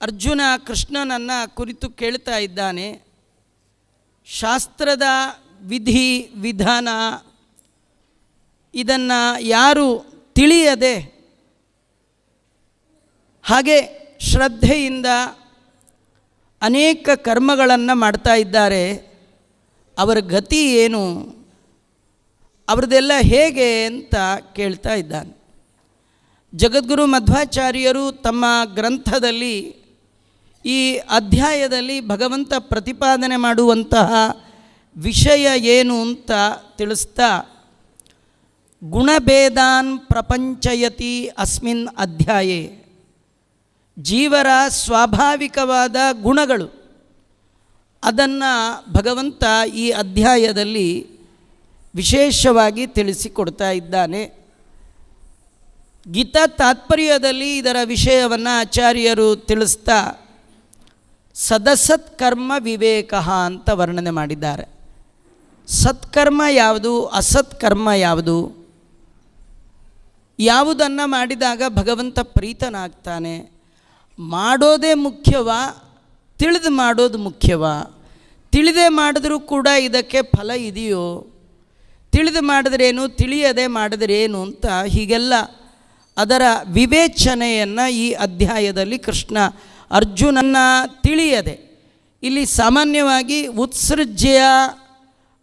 ಅರ್ಜುನ ಕೃಷ್ಣನನ್ನು ಕುರಿತು ಕೇಳ್ತಾ ಇದ್ದಾನೆ. ಶಾಸ್ತ್ರದ ವಿಧಿ, ವಿಧಾನ ಇದನ್ನು ಯಾರು ತಿಳಿಯದೆ ಹಾಗೆ ಶ್ರದ್ಧೆಯಿಂದ ಅನೇಕ ಕರ್ಮಗಳನ್ನು ಮಾಡ್ತಾ ಇದ್ದಾರೆ. ಅವರ ಗತಿ ಏನು, ಅವ್ರದ್ದೆಲ್ಲ ಹೇಗೆ ಅಂತ ಕೇಳ್ತಾ ಇದ್ದಾನೆ. ಜಗದ್ಗುರು ಮಧ್ವಾಚಾರ್ಯರು ತಮ್ಮ ಗ್ರಂಥದಲ್ಲಿ ಈ ಅಧ್ಯಾಯದಲ್ಲಿ ಭಗವಂತ ಪ್ರತಿಪಾದನೆ ಮಾಡುವಂತಹ ವಿಷಯ ಏನು ಅಂತ ತಿಳಿಸ್ತಾ, ಗುಣಭೇದಾನ್ ಪ್ರಪಂಚಯತಿ ಅಸ್ಮಿನ್ ಅಧ್ಯಾಯೇ. ಜೀವರ ಸ್ವಾಭಾವಿಕವಾದ ಗುಣಗಳು. ಅದನ್ನು ಭಗವಂತ ಈ ಅಧ್ಯಾಯದಲ್ಲಿ ವಿಶೇಷವಾಗಿ ತಿಳಿಸಿಕೊಡ್ತಾ ಇದ್ದಾನೆ. ಗೀತಾ ತಾತ್ಪರ್ಯದಲ್ಲಿ ಇದರ ವಿಷಯವನ್ನು ಆಚಾರ್ಯರು ತಿಳಿಸ್ತಾ ಸದಸತ್ಕರ್ಮ ವಿವೇಕ ಅಂತ ವರ್ಣನೆ ಮಾಡಿದ್ದಾರೆ. ಸತ್ಕರ್ಮ ಯಾವುದು ಅಸತ್ಕರ್ಮ ಯಾವುದು? ಯಾವುದನ್ನು ಮಾಡಿದಾಗ ಭಗವಂತ ಪ್ರೀತನಾಗ್ತಾನೆ? ಮಾಡೋದೇ ಮುಖ್ಯವಾ? ತಿಳಿದು ಮಾಡೋದು ಮುಖ್ಯವಾ? ತಿಳಿದೇ ಮಾಡಿದ್ರೂ ಕೂಡ ಇದಕ್ಕೆ ಫಲ ಇದೆಯೋ? ತಿಳಿದು ಮಾಡಿದ್ರೇನು, ತಿಳಿಯದೆ ಮಾಡಿದ್ರೇನು ಅಂತ ಹೀಗೆಲ್ಲ ಅದರ ವಿವೇಚನೆಯನ್ನು ಈ ಅಧ್ಯಾಯದಲ್ಲಿ ಕೃಷ್ಣ ಅರ್ಜುನನ್ನ ತಿಳಿಯದೆ, ಇಲ್ಲಿ ಸಾಮಾನ್ಯವಾಗಿ ಉತ್ಸೃಜ್ಯ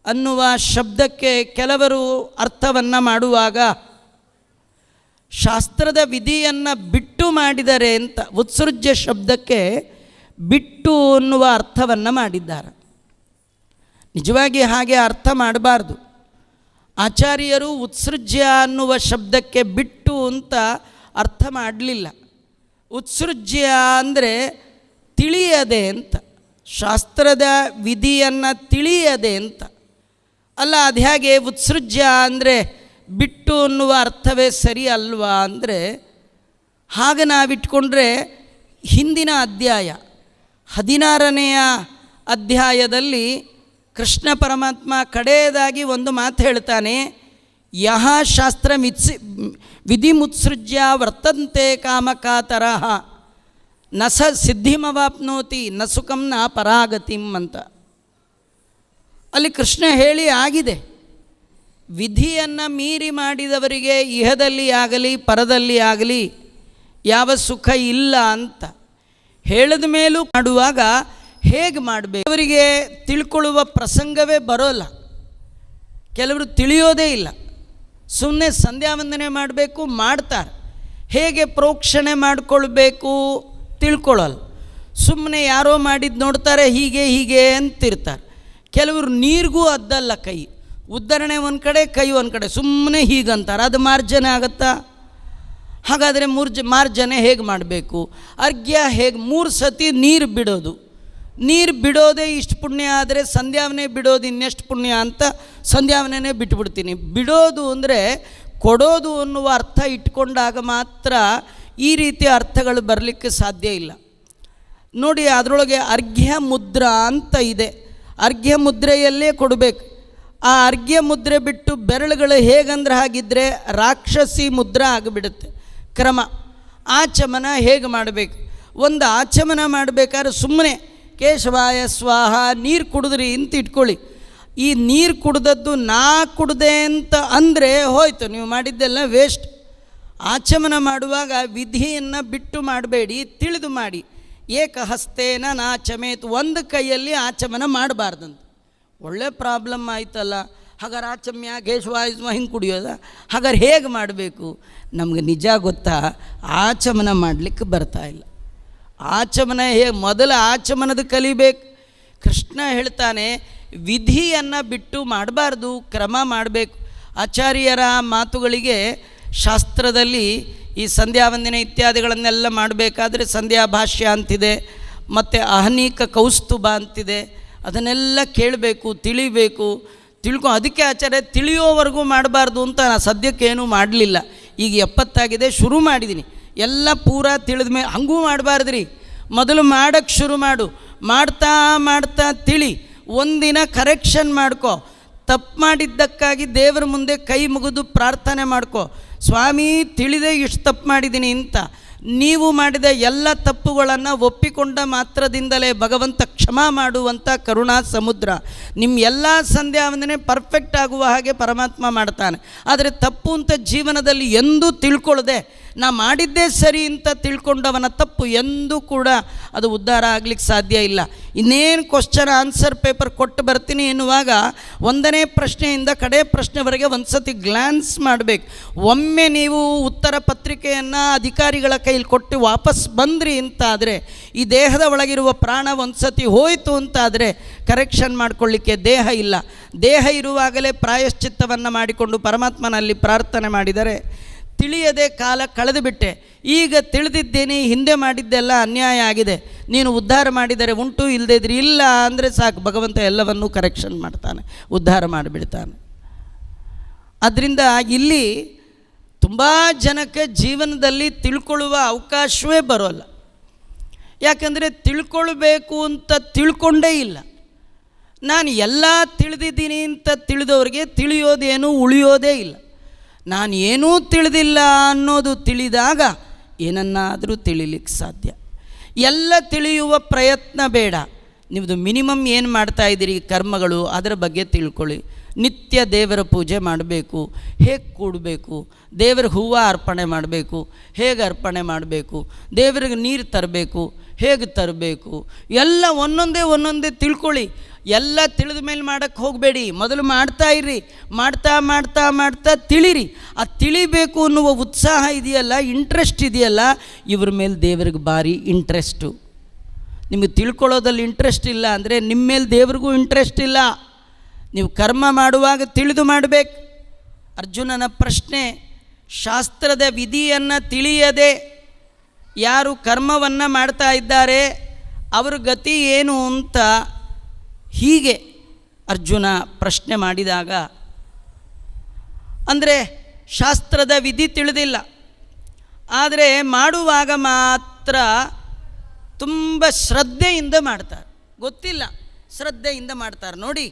ಅನ್ನುವ ಶಬ್ದಕ್ಕೆ ಕೆಲವರು ಅರ್ಥವನ್ನು ಮಾಡುವಾಗ, ಶಾಸ್ತ್ರದ ವಿಧಿಯನ್ನು ಬಿಟ್ಟು ಮಾಡಿದರೆ ಅಂತ, ಉತ್ಸೃಜ್ಯ ಶಬ್ದಕ್ಕೆ ಬಿಟ್ಟು ಅನ್ನುವ ಅರ್ಥವನ್ನು ಮಾಡಿದ್ದಾರೆ. ನಿಜವಾಗಿ ಹಾಗೆ ಅರ್ಥ ಮಾಡಬಾರ್ದು. ಆಚಾರ್ಯರು ಉತ್ಸೃಜ್ಯ ಅನ್ನುವ ಶಬ್ದಕ್ಕೆ ಬಿಟ್ಟು ಅಂತ ಅರ್ಥ ಮಾಡಲಿಲ್ಲ. ಉತ್ಸೃಜ್ಯ ಅಂದರೆ ತಿಳಿಯದೆ ಅಂತ, ಶಾಸ್ತ್ರದ ವಿಧಿಯನ್ನು ತಿಳಿಯದೆ ಅಂತ. ಅಲ್ಲ, ಅದು ಹೇಗೆ? ಉತ್ಸೃಜ್ಯ ಅಂದರೆ ಬಿಟ್ಟು ಅನ್ನುವ ಅರ್ಥವೇ ಸರಿ ಅಲ್ವಾ ಅಂದರೆ, ಹಾಗೆ ನಾವಿಟ್ಕೊಂಡ್ರೆ ಹಿಂದಿನ ಅಧ್ಯಾಯ ಹದಿನಾರನೆಯ ಅಧ್ಯಾಯದಲ್ಲಿ ಕೃಷ್ಣ ಪರಮಾತ್ಮ ಕಡೆಯದಾಗಿ ಒಂದು ಮಾತು ಹೇಳ್ತಾನೆ ಯಹ ಶಾಸ್ತ್ರ ಮಿತ್ಸಿ, ವಿಧಿಮುತ್ಸೃಜ್ಯ ವರ್ತಂತೆ ಕಾಮಕಾತರಹ. ನ ಸ ಸಿದ್ಧಿಮವಾಪ್ನೋತಿ, ನ ಸುಖಂ ನ ಪರಾಗತಿಂ ಅಂತ. ಅಲ್ಲಿ ಕೃಷ್ಣ ಹೇಳಿ ಆಗಿದೆ. ವಿಧಿಯನ್ನು ಮೀರಿ ಮಾಡಿದವರಿಗೆ ಇಹದಲ್ಲಿ ಆಗಲಿ, ಪರದಲ್ಲಿ ಆಗಲಿ ಯಾವ ಸುಖ ಇಲ್ಲ ಅಂತ ಹೇಳಿದ ಮೇಲೂ ಮಾಡುವಾಗ ಹೇಗೆ ಮಾಡಬೇಕು? ಅವರಿಗೆ ತಿಳ್ಕೊಳ್ಳುವ ಪ್ರಸಂಗವೇ ಬರೋಲ್ಲ. ಕೆಲವರು ತಿಳಿಯೋದೇ ಇಲ್ಲ. ಸುಮ್ಮನೆ ಸಂಧ್ಯಾ ವಂದನೆ ಮಾಡಬೇಕು, ಮಾಡ್ತಾರೆ. ಹೇಗೆ ಪ್ರೋಕ್ಷಣೆ ಮಾಡಿಕೊಳ್ಬೇಕು ತಿಳ್ಕೊಳ್ಳಲ್ಲ. ಸುಮ್ಮನೆ ಯಾರೋ ಮಾಡಿದ್ದು ನೋಡ್ತಾರೆ, ಹೀಗೆ ಹೀಗೆ ಅಂತಿರ್ತಾರೆ. ಕೆಲವರು ನೀರಿಗೂ ಅದ್ದಲ್ಲ ಕೈ. ಉದ್ಧರಣೆ ಒಂದು ಕಡೆ, ಕೈ ಒಂದು ಕಡೆ. ಸುಮ್ಮನೆ ಹೀಗಂತಾರೆ. ಅದು ಮಾರ್ಜನೆ ಆಗುತ್ತಾ? ಹಾಗಾದರೆ ಮೂರ್ಜ, ಮಾರ್ಜನೆ ಹೇಗೆ ಮಾಡಬೇಕು? ಅರ್ಘ್ಯ ಹೇಗೆ ಮೂರು ಸತಿ ನೀರು ಬಿಡೋದು? ನೀರು ಬಿಡೋದೇ ಇಷ್ಟು ಪುಣ್ಯ ಆದರೆ ಸಂಧ್ಯಾವನೆ ಬಿಡೋದು ಇನ್ನೆಷ್ಟು ಪುಣ್ಯ ಅಂತ ಸಂಧ್ಯಾವನೆ ಬಿಟ್ಬಿಡ್ತೀನಿ. ಬಿಡೋದು ಅಂದರೆ ಕೊಡೋದು ಅನ್ನುವ ಅರ್ಥ ಇಟ್ಕೊಂಡಾಗ ಮಾತ್ರ ಈ ರೀತಿಯ ಅರ್ಥಗಳು ಬರಲಿಕ್ಕೆ ಸಾಧ್ಯ ಇಲ್ಲ. ನೋಡಿ ಅದರೊಳಗೆ ಅರ್ಘ್ಯ ಮುದ್ರ ಅಂತ ಇದೆ. ಅರ್ಘ್ಯ ಮುದ್ರೆಯಲ್ಲೇ ಕೊಡಬೇಕು. ಆ ಅರ್ಘ್ಯ ಮುದ್ರೆ ಬಿಟ್ಟು ಬೆರಳುಗಳು ಹೇಗಂದ್ರೆ ಹಾಗಿದ್ದರೆ ರಾಕ್ಷಸಿ ಮುದ್ರ ಆಗಿಬಿಡುತ್ತೆ. ಕ್ರಮ. ಆಚಮನ ಹೇಗೆ ಮಾಡಬೇಕು? ಒಂದು ಆಚಮನ ಮಾಡಬೇಕಾದ್ರೆ ಸುಮ್ಮನೆ ಕೇಶವಾಯ ಸ್ವಾಹ, ನೀರು ಕುಡಿದ್ರಿ ಇಂತ ಇಟ್ಕೊಳ್ಳಿ. ಈ ನೀರು ಕುಡ್ದದ್ದು ನಾ ಕುಡ್ದೆ ಅಂತ ಅಂದರೆ ಹೋಯ್ತು, ನೀವು ಮಾಡಿದ್ದೆಲ್ಲ ವೇಸ್ಟ್ ಆಚಮನ ಮಾಡುವಾಗ ವಿಧಿಯನ್ನು ಬಿಟ್ಟು ಮಾಡಬೇಡಿ, ತಿಳಿದು ಮಾಡಿ. ಏಕಹಸ್ತೇನ ನಾಚಮೇತ್, ಒಂದು ಕೈಯಲ್ಲಿ ಆಚಮನ ಮಾಡಬಾರ್ದಂತ. ಒಳ್ಳೆ ಪ್ರಾಬ್ಲಮ್ ಆಯ್ತಲ್ಲ ಹಾಗಾದ್ರೆ ಆಚಮ್ಯ ಕೇಶವಾಯುಸ್ಮ ಹಿಂಗೆ ಕುಡಿಯೋದ? ಹಾಗಾದ್ರೆ ಹೇಗೆ ಮಾಡಬೇಕು? ನಮಗೆ ನಿಜ ಗೊತ್ತಾ, ಆಚಮನ ಮಾಡಲಿಕ್ಕೆ ಬರ್ತಾ ಇಲ್ಲ. ಆಚಮನ ಹೇ, ಮೊದಲ ಆಚಮನದ ಕಲಿಬೇಕು. ಕೃಷ್ಣ ಹೇಳ್ತಾನೆ, ವಿಧಿಯನ್ನು ಬಿಟ್ಟು ಮಾಡಬಾರ್ದು, ಕ್ರಮ ಮಾಡಬೇಕು. ಆಚಾರ್ಯರ ಮಾತುಗಳಿಗೆ ಶಾಸ್ತ್ರದಲ್ಲಿ ಈ ಸಂಧ್ಯಾ ವಂದನೆ ಇತ್ಯಾದಿಗಳನ್ನೆಲ್ಲ ಮಾಡಬೇಕಾದ್ರೆ ಸಂಧ್ಯಾ ಭಾಷ್ಯ ಅಂತಿದೆ, ಮತ್ತು ಅಹನೀಕ ಕೌಸ್ತುಭ ಅಂತಿದೆ. ಅದನ್ನೆಲ್ಲ ಕೇಳಬೇಕು, ತಿಳಿಬೇಕು. ತಿಳ್ಕೊ, ಅದಕ್ಕೆ ಆಚಾರ್ಯ ತಿಳಿಯೋವರೆಗೂ ಮಾಡಬಾರ್ದು ಅಂತ ನಾನು ಸದ್ಯಕ್ಕೇನೂ ಮಾಡಲಿಲ್ಲ. ಈಗ ಎಪ್ಪತ್ತಾಗಿದೆ, ಶುರು ಮಾಡಿದ್ದೀನಿ ಎಲ್ಲ ಪೂರ ತಿಳಿದ ಮೇಲೆ ಹಂಗೂ ಮಾಡಬಾರ್ದ್ರಿ. ಮೊದಲು ಮಾಡೋಕ್ಕೆ ಶುರು ಮಾಡು. ಮಾಡ್ತಾ ಮಾಡ್ತಾ ತಿಳಿ. ಒಂದಿನ ಕರೆಕ್ಷನ್ ಮಾಡ್ಕೊ. ತಪ್ಪು ಮಾಡಿದ್ದಕ್ಕಾಗಿ ದೇವರ ಮುಂದೆ ಕೈ ಮುಗಿದು ಪ್ರಾರ್ಥನೆ ಮಾಡ್ಕೊ. ಸ್ವಾಮಿ, ತಿಳಿದೇ ಇಷ್ಟು ತಪ್ಪು ಮಾಡಿದ್ದೀನಿ ಅಂತ. ನೀವು ಮಾಡಿದ ಎಲ್ಲ ತಪ್ಪುಗಳನ್ನು ಒಪ್ಪಿಕೊಂಡ ಮಾತ್ರದಿಂದಲೇ ಭಗವಂತ ಕ್ಷಮಾ ಮಾಡುವಂಥ ಕರುಣಾ ಸಮುದ್ರ. ನಿಮ್ಮ ಎಲ್ಲ ಸಂಧ್ಯಾವಂದನೆ ಪರ್ಫೆಕ್ಟ್ ಆಗುವ ಹಾಗೆ ಪರಮಾತ್ಮ ಮಾಡ್ತಾನೆ. ಆದರೆ ತಪ್ಪು ಅಂತ ಜೀವನದಲ್ಲಿ ಎಂದೂ ತಿಳ್ಕೊಳ್ಳದೆ ನಾ ಮಾಡಿದ್ದೇ ಸರಿ ಅಂತ ತಿಳ್ಕೊಂಡವನ ತಪ್ಪು ಎಂದೂ ಕೂಡ ಅದು ಉದ್ಧಾರ ಆಗ್ಲಿಕ್ಕೆ ಸಾಧ್ಯ ಇಲ್ಲ. ಇನ್ನೇನು ಕ್ವಶನ್ ಆನ್ಸರ್ ಪೇಪರ್ ಕೊಟ್ಟು ಬರ್ತೀನಿ ಎನ್ನುವಾಗ ಒಂದನೇ ಪ್ರಶ್ನೆಯಿಂದ ಕಡೆ ಪ್ರಶ್ನೆವರೆಗೆ ಒಂದು ಸತಿ ಗ್ಲ್ಯಾನ್ಸ್ ಮಾಡಬೇಕು. ಒಮ್ಮೆ ನೀವು ಉತ್ತರ ಪತ್ರಿಕೆಯನ್ನು ಅಧಿಕಾರಿಗಳ ಕೈಲಿ ಕೊಟ್ಟು ವಾಪಸ್ ಬಂದ್ರಿ ಅಂತಾದರೆ, ಈ ದೇಹದ ಒಳಗಿರುವ ಪ್ರಾಣ ಒಂದು ಸತಿ ಹೋಯಿತು ಅಂತಾದರೆ ಕರೆಕ್ಷನ್ ಮಾಡಿಕೊಳ್ಳಿಕ್ಕೆ ದೇಹ ಇಲ್ಲ. ದೇಹ ಇರುವಾಗಲೇ ಪ್ರಾಯಶ್ಚಿತ್ತವನ್ನು ಮಾಡಿಕೊಂಡು ಪರಮಾತ್ಮನಲ್ಲಿ ಪ್ರಾರ್ಥನೆ ಮಾಡಿದರೆ ತಿಳಿಯದೆ ಕಾಲ ಕಳೆದು ಬಿಟ್ಟೆ. ಈಗ ತಿಳಿದಿದ್ದೇನೆ, ಹಿಂದೆ ಮಾಡಿದ್ದೆಲ್ಲ ಅನ್ಯಾಯ ಆಗಿದೆ. ನೀನು ಉದ್ಧಾರ ಮಾಡಿದರೆ ಉಂಟು ಇಲ್ಲದೇ ಇದ್ರೆ ಇಲ್ಲ ಅಂದರೆ ಸಾಕು. ಭಗವಂತ ಎಲ್ಲವನ್ನೂ ಕರೆಕ್ಷನ್ ಮಾಡ್ತಾನೆ, ಉದ್ಧಾರ ಮಾಡಿಬಿಡ್ತಾನೆ. ಅದರಿಂದ ಇಲ್ಲಿ ತುಂಬ ಜನಕ್ಕೆ ಜೀವನದಲ್ಲಿ ತಿಳ್ಕೊಳ್ಳುವ ಅವಕಾಶವೇ ಬರೋಲ್ಲ. ಯಾಕಂದರೆ ತಿಳ್ಕೊಳ್ಬೇಕು ಅಂತ ತಿಳ್ಕೊಂಡೇ ಇಲ್ಲ. ನಾನು ಎಲ್ಲ ತಿಳಿದಿದ್ದೀನಿ ಅಂತ ತಿಳಿದವ್ರಿಗೆ ತಿಳಿಯೋದೇನು ಉಳಿಯೋದೇ ಇಲ್ಲ. ನಾನು ಏನೂ ತಿಳಿದಿಲ್ಲ ಅನ್ನೋದು ತಿಳಿದಾಗ ಏನನ್ನಾದರೂ ತಿಳಿಲಿಕ್ಕೆ ಸಾಧ್ಯ. ಎಲ್ಲ ತಿಳಿಯುವ ಪ್ರಯತ್ನ ಬೇಡ. ನಿಮ್ಮದು ಮಿನಿಮಮ್ ಏನು ಮಾಡ್ತಾ ಇದ್ದೀರಿ ಕರ್ಮಗಳು ಅದರ ಬಗ್ಗೆ ತಿಳ್ಕೊಳ್ಳಿ. ನಿತ್ಯ ದೇವರ ಪೂಜೆ ಮಾಡಬೇಕು, ಹೇಗೆ ಕೂಡಬೇಕು, ದೇವರ ಹೂವು ಅರ್ಪಣೆ ಮಾಡಬೇಕು, ಹೇಗೆ ಅರ್ಪಣೆ ಮಾಡಬೇಕು, ದೇವರಿಗೆ ನೀರು ತರಬೇಕು, ಹೇಗೆ ತರಬೇಕು, ಎಲ್ಲ ಒಂದೊಂದೇ ಒಂದೊಂದೇ ತಿಳ್ಕೊಳ್ಳಿ. ಎಲ್ಲ ತಿಳಿದ ಮೇಲೆ ಮಾಡೋಕ್ಕೆ ಹೋಗಬೇಡಿ. ಮೊದಲು ಮಾಡ್ತಾ ಇರ್ರಿ ಮಾಡ್ತಾ ಮಾಡ್ತಾ ಮಾಡ್ತಾ ತಿಳಿರಿ. ಆ ತಿಳಿಬೇಕು ಅನ್ನುವ ಉತ್ಸಾಹ ಇದೆಯಲ್ಲ ಇಂಟ್ರೆಸ್ಟ್ ಇದೆಯಲ್ಲ, ಇವ್ರ ಮೇಲೆ ದೇವರಿಗೆ ಭಾರಿ ಇಂಟ್ರೆಸ್ಟು ನಿಮಗೆ ತಿಳ್ಕೊಳ್ಳೋದಲ್ಲಿ ಇಂಟ್ರೆಸ್ಟ್ ಇಲ್ಲ ಅಂದರೆ ನಿಮ್ಮ ಮೇಲೆ ದೇವ್ರಿಗೂ ಇಂಟ್ರೆಸ್ಟ್ ಇಲ್ಲ. ನೀವು ಕರ್ಮ ಮಾಡುವಾಗ ತಿಳಿದು ಮಾಡಬೇಕು. ಅರ್ಜುನನ ಪ್ರಶ್ನೆ, ಶಾಸ್ತ್ರದ ವಿಧಿಯನ್ನು ತಿಳಿಯದೆ ಯಾರು ಕರ್ಮವನ್ನು ಮಾಡ್ತಾ ಇದ್ದಾರೆ, ಅವ್ರ ಗತಿ ಏನು ಅಂತ ಹೀಗೆ ಅರ್ಜುನ ಪ್ರಶ್ನೆ ಮಾಡಿದಾಗ, ಅಂದರೆ ಶಾಸ್ತ್ರದ ವಿಧಿ ತಿಳಿದಿಲ್ಲ. ಆದರೆ ಮಾಡುವಾಗ ಮಾತ್ರ ತುಂಬ ಶ್ರದ್ಧೆಯಿಂದ ಮಾಡ್ತಾರೆ. ಗೊತ್ತಿಲ್ಲ. ಶ್ರದ್ಧೆಯಿಂದ ಮಾಡ್ತಾರೆ. ನೋಡಿ,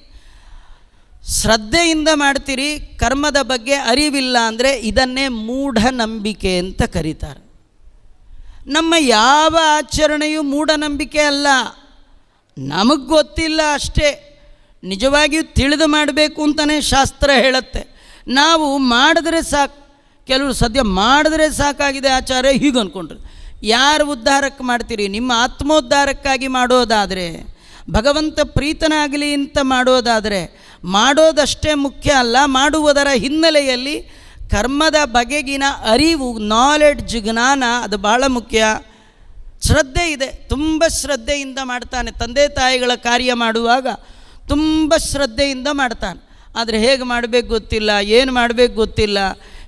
ಶ್ರದ್ಧೆಯಿಂದ ಮಾಡ್ತೀರಿ, ಕರ್ಮದ ಬಗ್ಗೆ ಅರಿವಿಲ್ಲ ಅಂದರೆ ಇದನ್ನೇ ಮೂಢನಂಬಿಕೆ ಅಂತ ಕರೀತಾರೆ. ನಮ್ಮ ಯಾವ ಆಚರಣೆಯೂ ಮೂಢನಂಬಿಕೆ ಅಲ್ಲ. ನಮಗೆ ಗೊತ್ತಿಲ್ಲ ಅಷ್ಟೇ. ನಿಜವಾಗಿಯೂ ತಿಳಿದು ಮಾಡಬೇಕು ಅಂತಲೇ ಶಾಸ್ತ್ರ ಹೇಳುತ್ತೆ. ನಾವು ಮಾಡಿದ್ರೆ ಸಾಕು, ಕೆಲವರು ಸದ್ಯ ಮಾಡಿದ್ರೆ ಸಾಕಾಗಿದೆ ಆಚಾರ್ಯ ಹೀಗೆ ಅಂದ್ಕೊಂಡ್ರು ಯಾರು ಉದ್ಧಾರಕ್ಕೆ ಮಾಡ್ತೀರಿ? ನಿಮ್ಮ ಆತ್ಮೋದ್ಧಾರಕ್ಕಾಗಿ ಮಾಡೋದಾದರೆ, ಭಗವಂತ ಪ್ರೀತನಾಗಲಿ ಅಂತ ಮಾಡೋದಾದರೆ, ಮಾಡೋದಷ್ಟೇ ಮುಖ್ಯ ಅಲ್ಲ, ಮಾಡುವುದರ ಹಿನ್ನೆಲೆಯಲ್ಲಿ ಕರ್ಮದ ಬಗೆಗಿನ ಅರಿವು ನಾಲೆಡ್ಜ್ ಜ್ಞಾನ, ಅದು ಭಾಳ ಮುಖ್ಯ. ಶ್ರದ್ಧೆ ಇದೆ, ತುಂಬ ಶ್ರದ್ಧೆಯಿಂದ ಮಾಡ್ತಾನೆ. ತಂದೆ ತಾಯಿಗಳ ಕಾರ್ಯ ಮಾಡುವಾಗ ತುಂಬ ಶ್ರದ್ಧೆಯಿಂದ ಮಾಡ್ತಾನೆ. ಆದರೆ ಹೇಗೆ ಮಾಡಬೇಕು ಗೊತ್ತಿಲ್ಲ, ಏನು ಮಾಡಬೇಕು ಗೊತ್ತಿಲ್ಲ.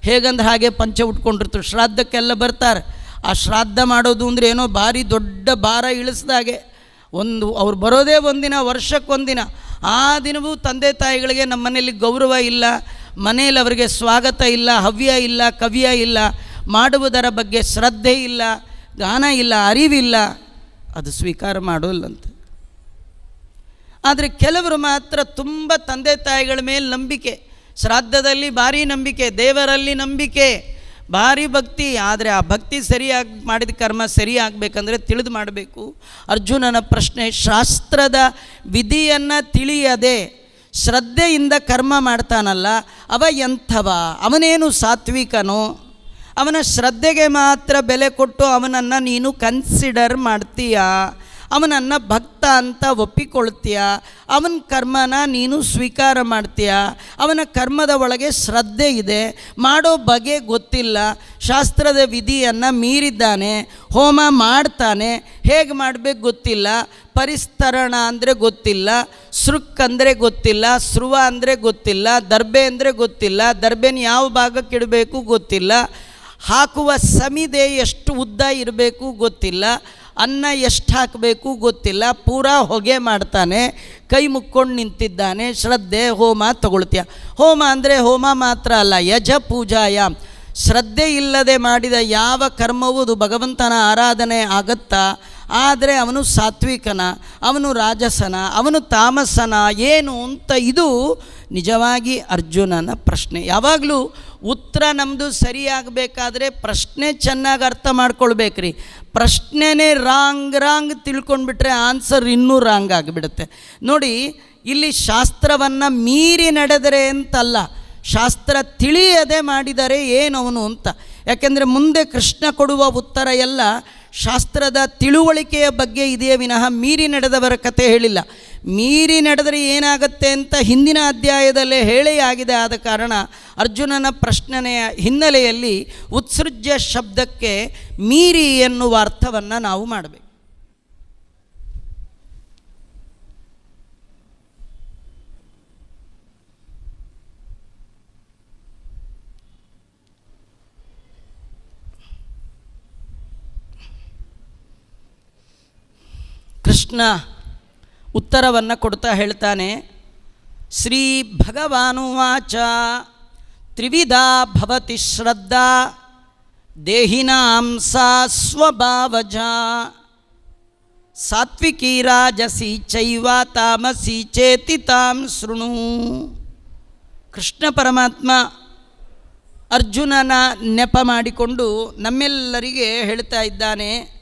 ಹೇಗಂದ್ರೆ ಹಾಗೆ ಪಂಚ ಉಟ್ಕೊಂಡಿರ್ತು ಶ್ರಾದ್ದಕ್ಕೆಲ್ಲ ಬರ್ತಾರೆ. ಆ ಶ್ರಾದ್ದ ಮಾಡೋದು ಅಂದರೆ ಏನೋ ಭಾರಿ ದೊಡ್ಡ ಭಾರ ಇಳಿಸ್ದಾಗೆ ಒಂದು, ಅವ್ರು ಬರೋದೇ ಒಂದಿನ, ವರ್ಷಕ್ಕೊಂದಿನ. ಆ ದಿನವೂ ತಂದೆ ತಾಯಿಗಳಿಗೆ ನಮ್ಮ ಮನೆಯಲ್ಲಿ ಗೌರವ ಇಲ್ಲ, ಮನೆಯಲ್ಲಿ ಅವರಿಗೆ ಸ್ವಾಗತ ಇಲ್ಲ, ಹವ್ಯ ಇಲ್ಲ, ಕವ್ಯ ಇಲ್ಲ, ಮಾಡುವುದರ ಬಗ್ಗೆ ಶ್ರದ್ಧೆ ಇಲ್ಲ. ಗಾನ ಇಲ್ಲ, ಅರಿವಿಲ್ಲ, ಅದು ಸ್ವೀಕಾರ ಮಾಡೋಲ್ಲಂತ. ಆದರೆ ಕೆಲವರು ಮಾತ್ರ ತುಂಬ ತಂದೆ ತಾಯಿಗಳ ಮೇಲೆ ನಂಬಿಕೆ, ಶ್ರಾದ್ದದಲ್ಲಿ ಭಾರಿ ನಂಬಿಕೆ, ದೇವರಲ್ಲಿ ನಂಬಿಕೆ, ಭಾರಿ ಭಕ್ತಿ, ಆದರೆ ಆ ಭಕ್ತಿ ಸರಿಯಾಗಿ ಮಾಡಿದ ಕರ್ಮ ಸರಿಯಾಗಬೇಕಂದ್ರೆ ತಿಳಿದು ಮಾಡಬೇಕು. ಅರ್ಜುನನ ಪ್ರಶ್ನೆ, ಶಾಸ್ತ್ರದ ವಿಧಿಯನ್ನು ತಿಳಿಯದೆ ಶ್ರದ್ಧೆಯಿಂದ ಕರ್ಮ ಮಾಡ್ತಾನಲ್ಲ, ಅವ ಎಂಥವ? ಅವನೇನು ಸಾತ್ವಿಕನೋ? ಅವನ ಶ್ರದ್ಧೆಗೆ ಮಾತ್ರ ಬೆಲೆ ಕೊಟ್ಟು ಅವನನ್ನು ನೀನು ಕನ್ಸಿಡರ್ ಮಾಡ್ತೀಯ? ಅವನನ್ನು ಭಕ್ತ ಅಂತ ಒಪ್ಪಿಕೊಳ್ತೀಯ? ಅವನ ಕರ್ಮನ ನೀನು ಸ್ವೀಕಾರ ಮಾಡ್ತೀಯ? ಅವನ ಕರ್ಮದ ಒಳಗೆ ಶ್ರದ್ಧೆ ಇದೆ, ಮಾಡೋ ಬಗೆ ಗೊತ್ತಿಲ್ಲ. ಶಾಸ್ತ್ರದ ವಿಧಿಯನ್ನು ಮೀರಿದ್ದಾನೆ, ಹೋಮ ಮಾಡ್ತಾನೆ, ಹೇಗೆ ಮಾಡಬೇಕು ಗೊತ್ತಿಲ್ಲ. ಪರಿಸ್ತರಣ ಅಂದರೆ ಗೊತ್ತಿಲ್ಲ, ಸೃಕ್ ಅಂದರೆ ಗೊತ್ತಿಲ್ಲ ಸೃವ ಅಂದರೆ ಗೊತ್ತಿಲ್ಲ ದರ್ಬೆ ಅಂದರೆ ಗೊತ್ತಿಲ್ಲ ದರ್ಬೆನ ಯಾವ ಭಾಗಕ್ಕೆ ಇಡಬೇಕು ಗೊತ್ತಿಲ್ಲ. ಹಾಕುವ ಸಮಿದೆ ಎಷ್ಟು ಉದ್ದ ಇರಬೇಕು ಗೊತ್ತಿಲ್ಲ, ಅನ್ನ ಎಷ್ಟು ಹಾಕಬೇಕು ಗೊತ್ತಿಲ್ಲ, ಪೂರಾ ಹೊಗೆ ಮಾಡ್ತಾನೆ, ಕೈ ಮುಕ್ಕೊಂಡು ನಿಂತಿದ್ದಾನೆ, ಶ್ರದ್ಧೆ, ಹೋಮ ತಗೊಳ್ತೀಯ. ಹೋಮ ಅಂದರೆ ಹೋಮ ಮಾತ್ರ ಅಲ್ಲ, ಯಜ ಪೂಜಾಯ. ಶ್ರದ್ಧೆ ಇಲ್ಲದೆ ಮಾಡಿದ ಯಾವ ಕರ್ಮವೂ ಭಗವಂತನ ಆರಾಧನೆ ಆಗತ್ತಾ? ಆದರೆ ಅವನು ಸಾತ್ವಿಕನ, ಅವನು ರಾಜಸನ, ಅವನು ತಾಮಸನ, ಏನು ಅಂತ ಇದು ನಿಜವಾಗಿ ಅರ್ಜುನನ ಪ್ರಶ್ನೆ. ಯಾವಾಗಲೂ ಉತ್ತರ ನಮ್ಮದು ಸರಿಯಾಗಬೇಕಾದ್ರೆ ಪ್ರಶ್ನೆ ಚೆನ್ನಾಗಿ ಅರ್ಥ ಮಾಡ್ಕೊಳ್ಬೇಕ್ರಿ. ಪ್ರಶ್ನೆನೇ ರಾಂಗ್ ರಾಂಗ್ ತಿಳ್ಕೊಂಡ್ಬಿಟ್ರೆ ಆನ್ಸರ್ ಇನ್ನೂ ರಾಂಗ್ ಆಗಿಬಿಡುತ್ತೆ. ನೋಡಿ, ಇಲ್ಲಿ ಶಾಸ್ತ್ರವನ್ನು ಮೀರಿ ನಡೆದರೆ ಅಂತಲ್ಲ, ಶಾಸ್ತ್ರ ತಿಳಿಯದೆ ಮಾಡಿದರೆ ಏನವನು ಅಂತ. ಯಾಕೆಂದರೆ ಮುಂದೆ ಕೃಷ್ಣ ಕೊಡುವ ಉತ್ತರ ಎಲ್ಲ ಶಾಸ್ತ್ರದ ತಿಳುವಳಿಕೆಯ ಬಗ್ಗೆ ಇದೆಯೇ ವಿನಃ ಮೀರಿ ನಡೆದವರ ಕತೆ ಹೇಳಿಲ್ಲ. ಮೀರಿ ನಡೆದರೆ ಏನಾಗುತ್ತೆ ಅಂತ ಹಿಂದಿನ ಅಧ್ಯಾಯದಲ್ಲೇ ಹೇಳೇ ಆಗಿದೆ ಆದ ಕಾರಣ ಅರ್ಜುನನ ಪ್ರಶ್ನೆಯ ಹಿನ್ನೆಲೆಯಲ್ಲಿ ಉತ್ಸೃಜ್ಯ ಶಬ್ದಕ್ಕೆ ಮೀರಿ ಎನ್ನುವ ಅರ್ಥವನ್ನು ನಾವು ಮಾಡಬೇಕು. ಕೃಷ್ಣ ಉತ್ತರವನ್ನು ಕೊಡ್ತಾ ಹೇಳ್ತಾನೆ, ಶ್ರೀ ಭಗವಾನುವಾಚ, ತ್ರಿವಿಧಾ ಭವತಿ ಶ್ರದ್ಧಾ, ದೇಹಿನಾಂ ಸಾ ಸ್ವಭಾವಜ ಸಾತ್ವಿಕಿ ರಾಜಸಿ ಚೈವ ತಾಮಸಿ ಚೇತಿ ತಾಂ ಶೃಣು. ಕೃಷ್ಣ ಪರಮಾತ್ಮ ಅರ್ಜುನನ ನೆಪ ಮಾಡಿಕೊಂಡು ನಮ್ಮೆಲ್ಲರಿಗೆ ಹೇಳ್ತಾ ಇದ್ದಾನೆ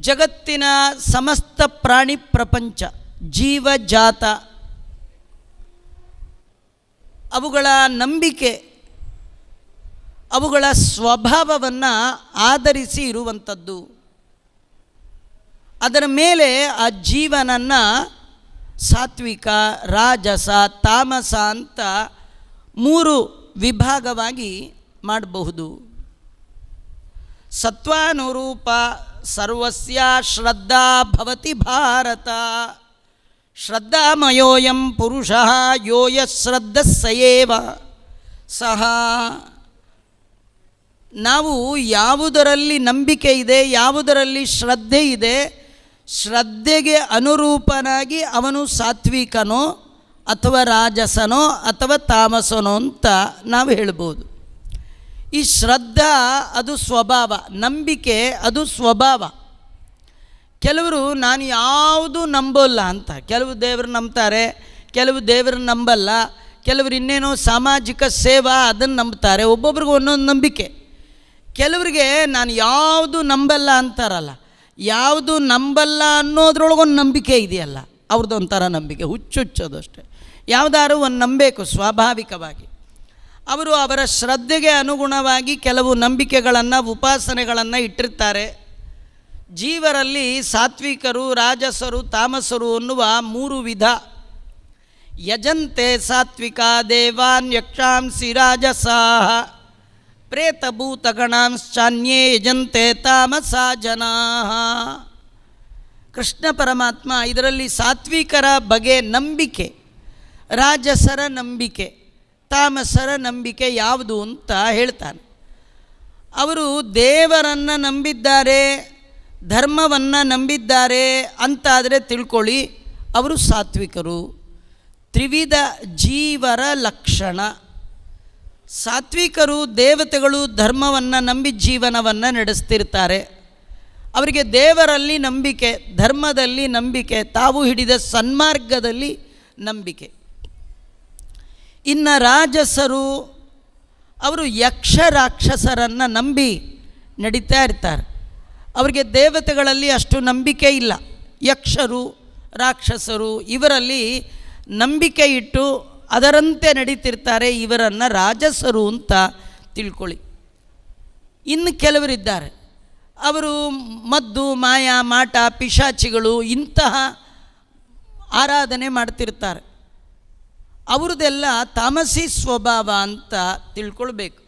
ಜಗತ್ತಿನ ಸಮಸ್ತ ಪ್ರಾಣಿ ಪ್ರಪಂಚ ಜೀವಜಾತ ಅವುಗಳ ನಂಬಿಕೆ, ಅವುಗಳ ಸ್ವಭಾವವನ್ನು ಆಧರಿಸಿ ಇರುವಂಥದ್ದು. ಅದರ ಮೇಲೆ ಆ ಜೀವನನ್ನು ಸಾತ್ವಿಕ, ರಾಜಸ, ತಾಮಸ ಅಂತ ಮೂರು ವಿಭಾಗವಾಗಿ ಮಾಡಬಹುದು. ಸತ್ವಾನುರೂಪ ಸರ್ವಸ್ಯ ಶ್ರದ್ಧಾ ಭವತಿ ಭಾರತ. ಶ್ರದ್ಧಾಮಯೋಯಂ ಪುರುಷ ಯೋಯ ಶ್ರದ್ಧ ಸಯೇವ ಸಹ, ನಾವು ಯಾವುದರಲ್ಲಿ ನಂಬಿಕೆ ಇದೆ, ಯಾವುದರಲ್ಲಿ ಶ್ರದ್ಧೆ ಇದೆ, ಶ್ರದ್ಧೆಗೆ ಅನುರೂಪನಾಗಿ ಅವನು ಸಾತ್ವಿಕನೋ ಅಥವಾ ರಾಜಸನೋ ಅಥವಾ ತಾಮಸನೋ ಅಂತ ನಾವು ಹೇಳ್ಬೋದು. ಈ ಶ್ರದ್ಧಾ ಅದು ಸ್ವಭಾವ, ನಂಬಿಕೆ ಅದು ಸ್ವಭಾವ. ಕೆಲವರು ನಾನು ಯಾವುದು ನಂಬೋಲ್ಲ ಅಂತ, ಕೆಲವು ದೇವರು ನಂಬ್ತಾರೆ, ಕೆಲವು ದೇವರು ನಂಬಲ್ಲ, ಕೆಲವರು ಇನ್ನೇನೋ ಸಾಮಾಜಿಕ ಸೇವಾ ಅದನ್ನು ನಂಬ್ತಾರೆ, ಒಬ್ಬೊಬ್ರಿಗೆ ಒಂದೊಂದು ನಂಬಿಕೆ. ಕೆಲವರಿಗೆ ನಾನು ಯಾವುದು ನಂಬಲ್ಲ ಅಂತಾರಲ್ಲ, ಯಾವುದು ನಂಬಲ್ಲ ಅನ್ನೋದ್ರೊಳಗೊಂದು ನಂಬಿಕೆ ಇದೆಯಲ್ಲ ಅವ್ರದ್ದು ಒಂಥರ ನಂಬಿಕೆ, ಹುಚ್ಚುಚ್ಚೋದು ಅಷ್ಟೇ. ಯಾವುದಾದ್ರು ಒಂದು ನಂಬಬೇಕು, ಸ್ವಾಭಾವಿಕವಾಗಿ. ಅವರು ಅವರ ಶ್ರದ್ಧೆಗೆ ಅನುಗುಣವಾಗಿ ಕೆಲವು ನಂಬಿಕೆಗಳನ್ನು, ಉಪಾಸನೆಗಳನ್ನು ಇಟ್ಟಿರ್ತಾರೆ. ಜೀವರಲ್ಲಿ ಸಾತ್ವಿಕರು, ರಾಜಸರು, ತಾಮಸರು ಅನ್ನುವ ಮೂರು ವಿಧ. ಯಜಂತೆ ಸಾತ್ವಿಕ ದೇವಾನ್ ಯಕ್ಷಾಂಸಿ ರಾಜಸಾಹ. ಪ್ರೇತಭೂತಗಣಾಂಶ್ಚಾನ್ಯೇ ಯಜಂತೆ ತಾಮಸ ಜನಾ ಕೃಷ್ಣ ಪರಮಾತ್ಮ ಇದರಲ್ಲಿ ಸಾತ್ವಿಕರ ಬಗೆ ನಂಬಿಕೆ, ರಾಜಸರ ನಂಬಿಕೆ. ತಾಮಸರ ನಂಬಿಕೆ ಯಾವುದು ಅಂತ ಹೇಳ್ತಾನೆ. ಅವರು ದೇವರನ್ನು ನಂಬಿದ್ದಾರೆ, ಧರ್ಮವನ್ನು ನಂಬಿದ್ದಾರೆ ಅಂತಾದರೆ ತಿಳ್ಕೊಳ್ಳಿ, ಅವರು ಸಾತ್ವಿಕರು. ತ್ರಿವಿಧ ಜೀವರ ಲಕ್ಷಣ. ಸಾತ್ವಿಕರು ದೇವತೆಗಳು ಧರ್ಮವನ್ನು ನಂಬಿ ಜೀವನವನ್ನು ನಡೆಸ್ತಿರ್ತಾರೆ. ಅವರಿಗೆ ದೇವರಲ್ಲಿ ನಂಬಿಕೆ, ಧರ್ಮದಲ್ಲಿ ನಂಬಿಕೆ, ತಾವು ಹಿಡಿದ ಸನ್ಮಾರ್ಗದಲ್ಲಿ ನಂಬಿಕೆ. ಇನ್ನು ರಾಜಸರು ಅವರು ಯಕ್ಷ ರಾಕ್ಷಸರನ್ನು ನಂಬಿ ನಡೀತಾ ಇರ್ತಾರೆ. ಅವರಿಗೆ ದೇವತೆಗಳಲ್ಲಿ ಅಷ್ಟು ನಂಬಿಕೆ ಇಲ್ಲ. ಯಕ್ಷರು, ರಾಕ್ಷಸರು ಇವರಲ್ಲಿ ನಂಬಿಕೆ ಇಟ್ಟು ಅದರಂತೆ ನಡೀತಿರ್ತಾರೆ ಇವರನ್ನು ರಾಜಸರು ಅಂತ ತಿಳ್ಕೊಳ್ಳಿ. ಇನ್ನು ಕೆಲವರಿದ್ದಾರೆ. ಅವರು ಮದ್ದು, ಮಾಯಾ, ಮಾಟ, ಪಿಶಾಚಿಗಳು ಇಂತಹ ಆರಾಧನೆ ಮಾಡ್ತಿರ್ತಾರೆ. ಅವ್ರದ್ದೆಲ್ಲ ತಾಮಸಿ ಸ್ವಭಾವ ಅಂತ ತಿಳ್ಕೊಳ್ಬೇಕು.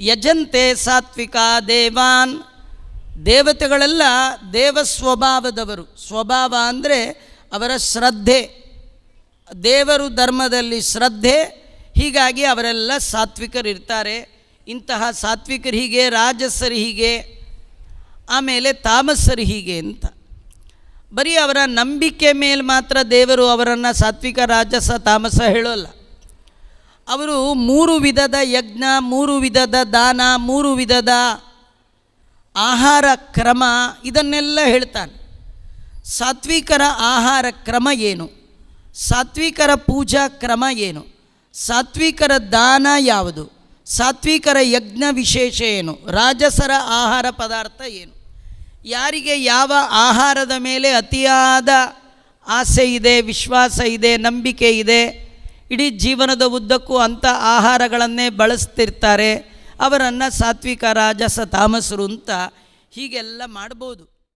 ಯಜಂತೆ ಸಾತ್ವಿಕ ದೇವಾನ್. ದೇವತೆಗಳೆಲ್ಲ ದೇವ ಸ್ವಭಾವದವರು. ಸ್ವಭಾವ ಅಂದರೆ ಅವರ ಶ್ರದ್ಧೆ. ದೇವರು ಧರ್ಮದಲ್ಲಿ ಶ್ರದ್ಧೆ. ಹೀಗಾಗಿ ಅವರೆಲ್ಲ ಸಾತ್ವಿಕರಿರ್ತಾರೆ. ಇಂತಹ ಸಾತ್ವಿಕರು ಹೀಗೆ, ರಾಜಸರು ಹೀಗೆ, ಆಮೇಲೆ ತಾಮಸರು ಹೀಗೆ ಅಂತ. ಬರೀ ಅವರ ನಂಬಿಕೆ ಮೇಲೆ ಮಾತ್ರ ದೇವರು ಅವರನ್ನು ಸಾತ್ವಿಕ, ರಾಜಸ, ತಾಮಸ ಹೇಳೋಲ್ಲ. ಅವರು ಮೂರು ವಿಧದ ಯಜ್ಞ, ಮೂರು ವಿಧದ ದಾನ, ಮೂರು ವಿಧದ ಆಹಾರ ಕ್ರಮ ಇದನ್ನೆಲ್ಲ ಹೇಳ್ತಾನೆ. ಸಾತ್ವಿಕರ ಆಹಾರ ಕ್ರಮ ಏನು? ಸಾತ್ವಿಕರ ಪೂಜಾ ಕ್ರಮ ಏನು? ಸಾತ್ವಿಕರ ದಾನ ಯಾವುದು? ಸಾತ್ವಿಕರ ಯಜ್ಞ ವಿಶೇಷ ಏನು? ರಾಜಸರ ಆಹಾರ ಪದಾರ್ಥ ಏನು? ಯಾರಿಗೆ ಯಾವ ಆಹಾರದ ಮೇಲೆ ಅತಿಯಾದ ಆಸೆ ಇದೆ, ವಿಶ್ವಾಸ ಇದೆ, ನಂಬಿಕೆ ಇದೆ, ಇಡೀ ಜೀವನದ ಉದ್ದಕ್ಕೂ ಅಂಥ ಆಹಾರಗಳನ್ನೇ ಬಳಸ್ತಿರ್ತಾರೆ, ಅವರನ್ನು ಸಾತ್ವಿಕ ರಾಜಸ ತಾಮಸರು ಅಂತ ಹೀಗೆಲ್ಲ ಮಾಡ್ಬೋದು.